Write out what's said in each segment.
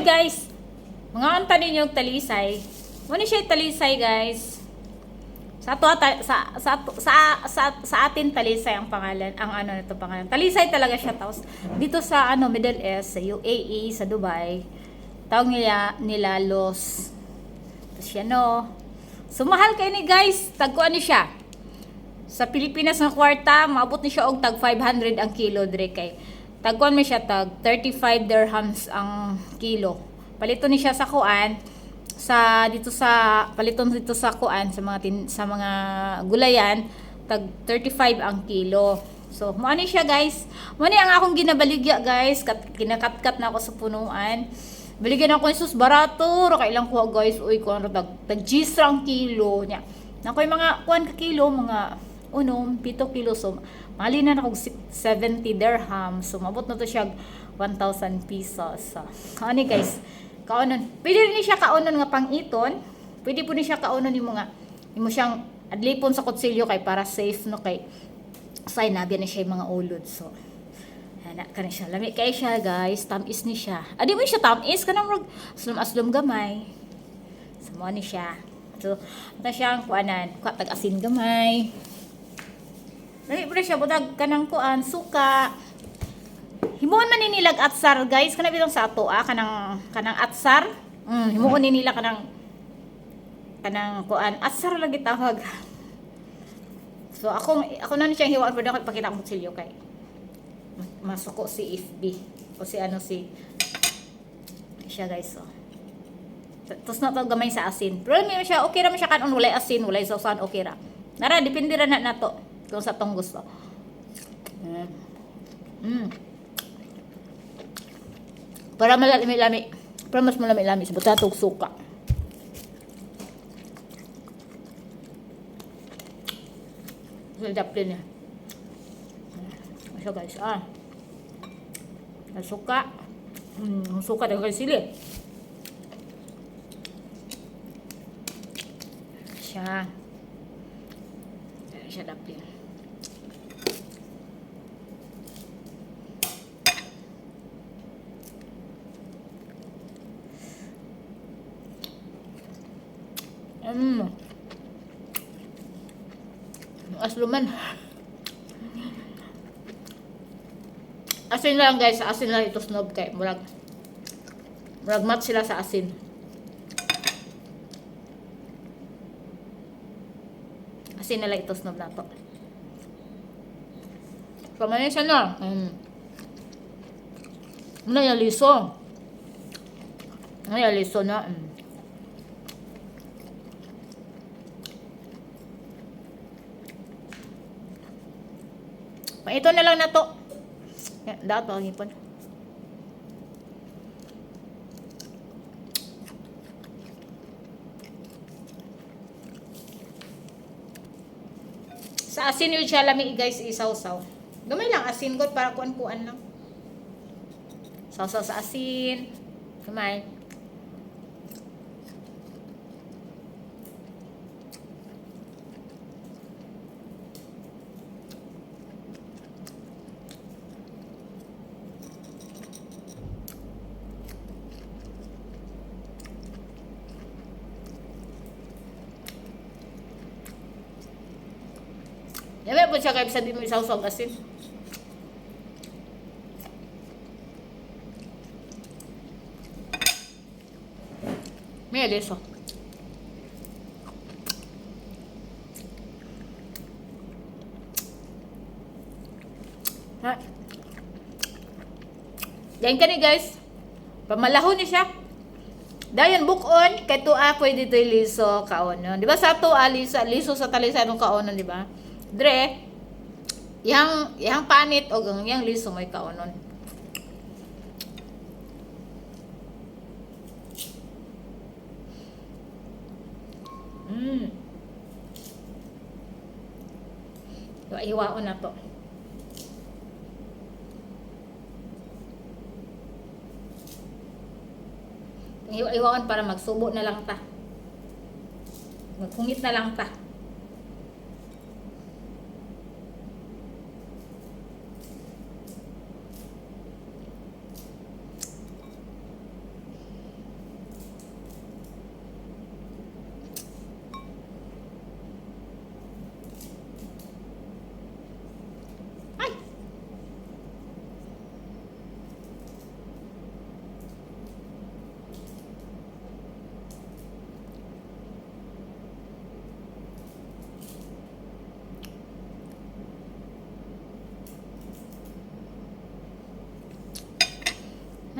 Guys! Mga anta ninyo yung talisay. Muna siya talisay guys. Sa ato sa sa sa sa, sa atin talisay ang pangalan, ang ano nito pangalan. Talisay talaga siya tapos dito sa ano Middle East, sa UAE, sa Dubai. Tawag nila nila Los. Tapos siya no. Sumahal kayo ni guys. Tagkuan ni siya. Sa Pilipinas nga kwarta, maabot ni siya og tag 500 ang kilo dire kay. Tagkuan mi siya tag 35 dirhams ang kilo. Palito ni siya sa kuan sa dito sa paliton dito sa kuan sa mga tin, sa mga gulayan tag 35 ang kilo. So, mo ani siya guys. Mo ni ang akong ginabaligya guys. Kat, kinakatkat na ako sa punuan. Baligyan ako sus barato, ra kailang kuha guys. Uy, kuan tag tag ang kilo nya. Nakoy mga kuan ka kilo, mga unom, pito kilo so mali na ako 70 dirham. So mabot na to siya 1,000 pesos. So, ani guys, kaunon. Pwede rin siya kaunon nga pangiton. Pwede po ni siya kaunon yung mga imo siyang adlipon sa kutsilyo kay para safe no kay say nabi na siya yung mga ulod. So Ana ka siya. Lami kay siya guys. Tamis ni siya. Adi mo siya tamis. Kanang rog aslom-aslom gamay. So mo ni siya. So, ito siya ang kuanan. Kuha tag asin gamay. Po na siya. Butag kanang kuan. Suka. Himuon man ni nilag atsar guys. Kana bitong sa ato ah. Kanang, kanang atsar. Mm, himuon ni nila kanang kanang kuan. Atsar lagi tawag. So ako ako na ni siyang hiwaan pero ako ipakita ang kutsilyo kay masuko si FB o si ano si siya guys so tapos na to gamay sa asin pero may siya okay ra man siya kanon walay asin walay sausan okay ra nara depende ra na nato kung sa tong gusto mm. Mm. para malami-lami para mas malami-lami sa buta tog suka Sedap din niya. So guys, ah. Ang suka. Hmm, ang suka daw kay sili. Siya. Siya dapin. Mm. Asluman. Asin lang guys, asin lang ito snob kay murag murag mat sila sa asin. Asin na lang ito snob na to. Pamanin siya na. Mm. Ano yung liso? Ano yung liso na? Mm. Pa ito na lang na to. Dapat ang hipon. Sa asin yun siya lami guys isaw-saw. Gamay lang asin god para kuan-kuan lang. Saw-saw sa asin. Gamay. Yabe po siya kaya sabi mo isaw-saw asin. May aliso. Ha? Yan ka ni guys. Pamalahon ni siya. Dayon bukon kay tuwa pwede dito liso kaonon. Di ba sa tuwa liso, liso sa talisay ng kaonon, di ba? Dre, yang yang panit o gang yang liso may kaonon. Mm. Iwa iwaon na to. Iwa iwaon para magsubo na lang ta. Magkungit na lang ta.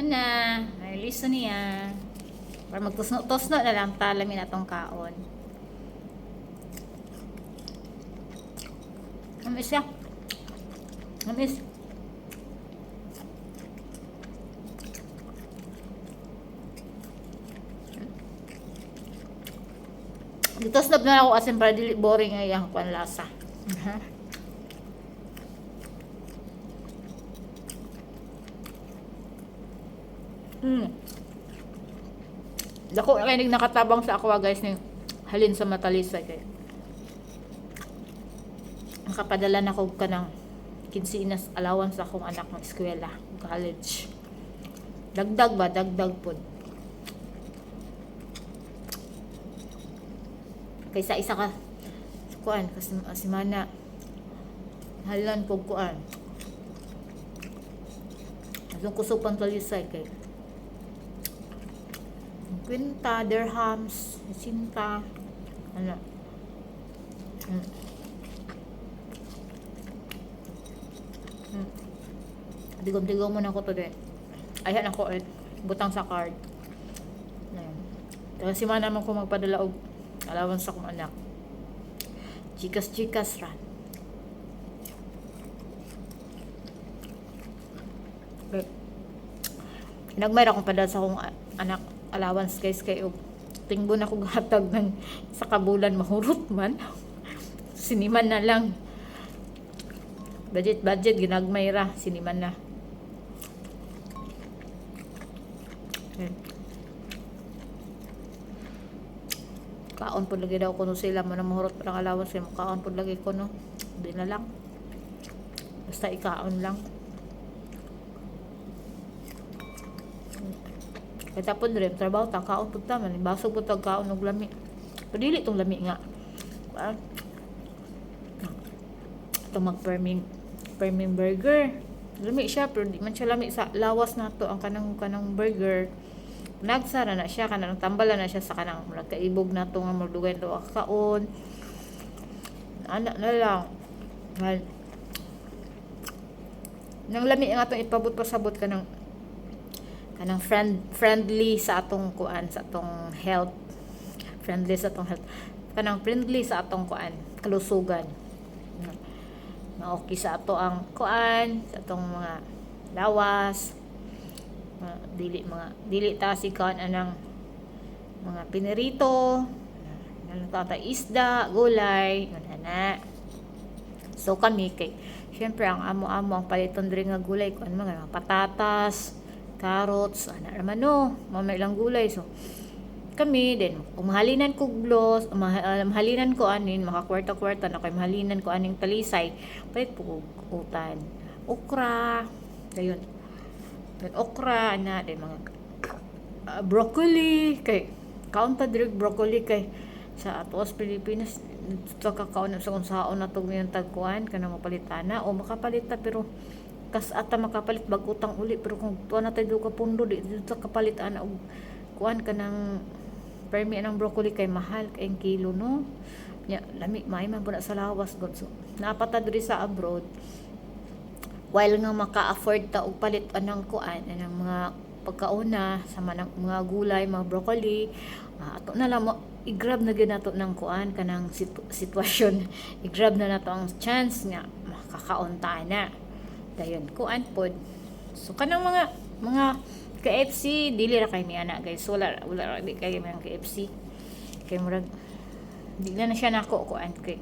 Ana, ay liso niya. Para magtusno-tusno na lang talamin atong kaon. Amis siya. Amis. Dito snap na ako asin para dili boring ay ang panlasa. Mhm. Mm. Dako na kay nakatabang sa aqua guys ni halin sa matalisay kay. Nakapadala na ko ka ng kinsinas allowance sa akong anak ng eskwela, college. Dagdag ba? Dagdag pod. Kaysa isa ka kuan kasi si mana halan po kuan. Kusog pang talisay kay kwinta, dirhams, sinta, ano. Hmm. Hmm. Digom-digom mo na ako to din. Ayan ako, eh, butang sa card. Ayan. Kasi man naman ko magpadala og allowance sa akong anak. Chikas-chikas ran. Okay. Nagmayra akong padala sa akong anak allowance guys kay og tingbo na kong hatag ng sa kabulan mahurot man. Siniman na lang. Budget budget ginagmay ra siniman na. Okay. Kaon po lagi daw kuno sila mo na mahurot pa allowance kaon po lagi ko no. Di na lang. Basta ikaon lang. Kaya tapon rin, trabaho ta, kaon po ta, man, basog po tag kaon og lami. Padili tong lami nga. Ah. Ito mag-perming, perming burger. Lami siya, pero di man siya lami sa lawas na to, ang kanang kanang burger. Nagsara na siya, kanang tambala na siya sa kanang nagkaibog na to, nga magdugay do kaon. Anak na lang. Well, nang lami nga itong ipabot pa sabot ka ng kanang friend friendly sa atong kuan sa atong health. Friendly sa atong health. Kanang friendly sa atong kuan kalusugan. Na okay sa ato ang kuan sa atong mga lawas. Mga dili mga dili ta si kuan anang mga pinirito ano ta isda gulay na. So kami kay syempre ang amo-amo ang paliton diri nga gulay kuan mga patatas carrots, ana naman no, mamay lang gulay. So, kami din, umahalinan ko gloss, umah- umahalinan ko anin, makakwarta-kwarta na kay mahalinan ko aning talisay, palit po utan. Okra, gayon. Then okra, ana, din mga uh, broccoli, kay kaunta direct broccoli kay sa atos Pilipinas sa kakaon sa unsaon na tog niyang tagkuan kana mapalitana o makapalita pero kas ata makapalit bag utang uli pero kung tuwa na tayo ka pundo di dito kapalit ana og kuan ka ng permi ng broccoli kay mahal kay kilo no? Nya lami may man po na sa lawas god. So napata diri sa abroad. While nga maka-afford ta og palit anang kuan anang mga pagkauna sa manang mga gulay mga broccoli uh, ato na lang i-grab na gyud nato ng kuan kanang sitwasyon. I-grab na nato ang chance nga makakaunta na dayon kuan pod. So kanang mga mga KFC dili ra kay mi ana guys wala wala ra di kay mga KFC kay murag di na, na siya nako kuan. Kay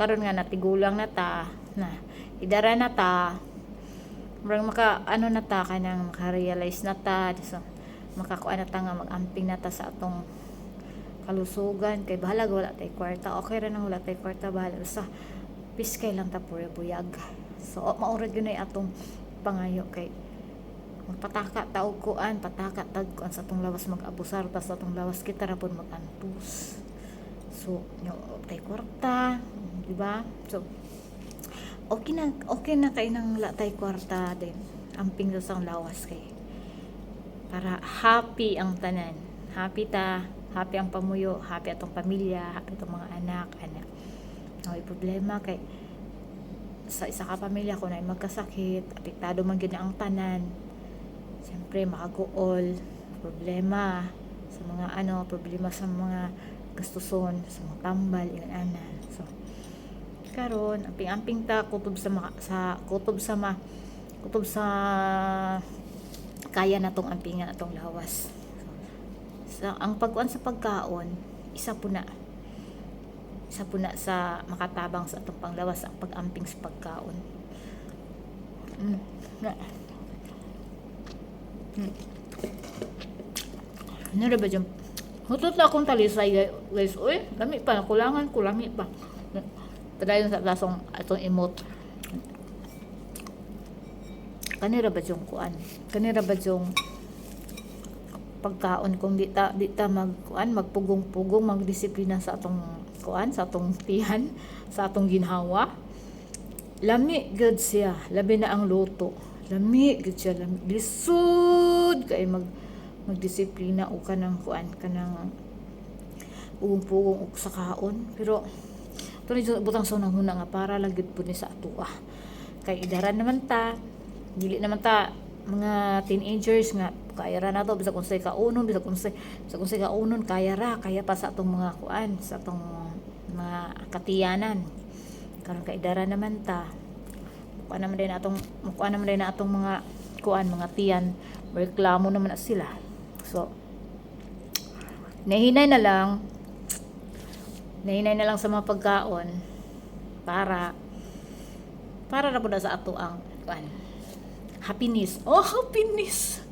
karon nga natigulang na ta na idara na ta. Murag maka ano na ta kanang maka-realize na ta so makakuan na ta nga magamping na ta sa atong kalusugan. Kay bahala wala tay kwarta. Okay ra nang wala tay kwarta bahala. Sa piskay lang ta pura buyag So, maurag yun ay atong pangayo kay magpataka taog kuan, pataka tag kuan sa atong lawas mag-abusar ta sa atong lawas kita ra pud mag-antus. So, nyo tay kwarta, di ba? So, okay na okay na kay nang la tay kwarta din. Amping sa ang lawas kay para happy ang tanan. Happy ta, happy ang pamuyo, happy atong pamilya, happy atong mga anak, anak. Ay problema kay sa isa ka pamilya ko na magkasakit, apektado man gyud ang tanan. Siyempre, makaguol, problema sa mga ano, problema sa mga gastuson, sa mga tambal, yan ana. So, karon amping-amping ta kutob sa maka, sa kutob sa ma kutob sa kaya na tong ampingan atong lawas. So, ang pagkuan sa pagkaon, isa po na isa po na sa makatabang sa atong panglawas ang pag-amping sa pagkaon. Mm. Mm. Ano ba dyan? Hutot na akong talisay guys. Uy, lami pa. Kulangan ko, lami pa. Padayon sa lasong atong emote. Kanira ba yung kuan? Kanira ba yung pagkaon kung di ta di ta mag kuan magpugong-pugong magdisiplina sa atong kuan sa atong tihan sa atong ginhawa. Lami gud siya labi na ang luto. Lami gud siya lami lisod kay mag magdisiplina o kanang kuan kanang pugong-pugong og sa kaon. Pero ni butang sa unang huna nga para lang gud ni sa ato ah. Kay idaran naman ta dili naman ta mga teenagers nga kaya ra na to bisa kung say kaunon bisa kung say bisa kung say kaunon kaya ra kaya pa sa atong mga kuan sa atong mga katiyanan. Karon kay dara naman ta. Kuan naman din atong kuan naman din atong mga kuan mga tiyan. Reklamo naman na sila. So nahinay na lang. Nahinay na lang sa mga pagkaon para para na po na sa ato ang kuan happiness. Oh happiness!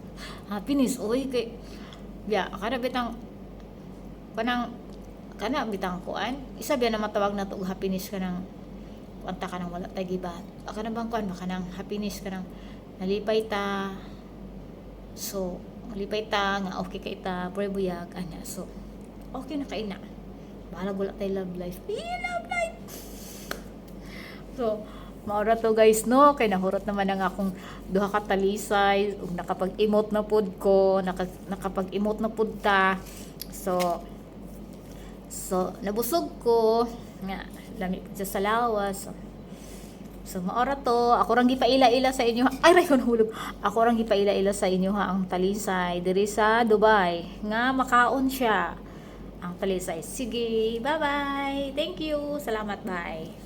Happiness oy kay ya kada bitang kanang kana bitang kuan. Isa biya na matawag na og happiness kanang kuanta kanang wala tay gibat kana bang kuan? Ba kanang happiness kanang nalipay ta. So nalipay ta nga okay kay ta pure buyag ana. So okay na kay na bahala wala tay love life. Yeah, love life! So Maura to guys no, kay nahurot naman ang akong duha ka talisay, nakapag-emote na pud ko, naka, nakapag-emote na pud ta. So So nabusog ko nga lami pud siya sa lawas. So, so maura to, ako rang gipaila-ila sa inyo. Ay rayon hulog. Ako rang gipaila-ila sa inyo ha ang talisay diri sa Dubai nga makaon siya ang talisay. Sige, bye-bye. Thank you. Salamat, bye.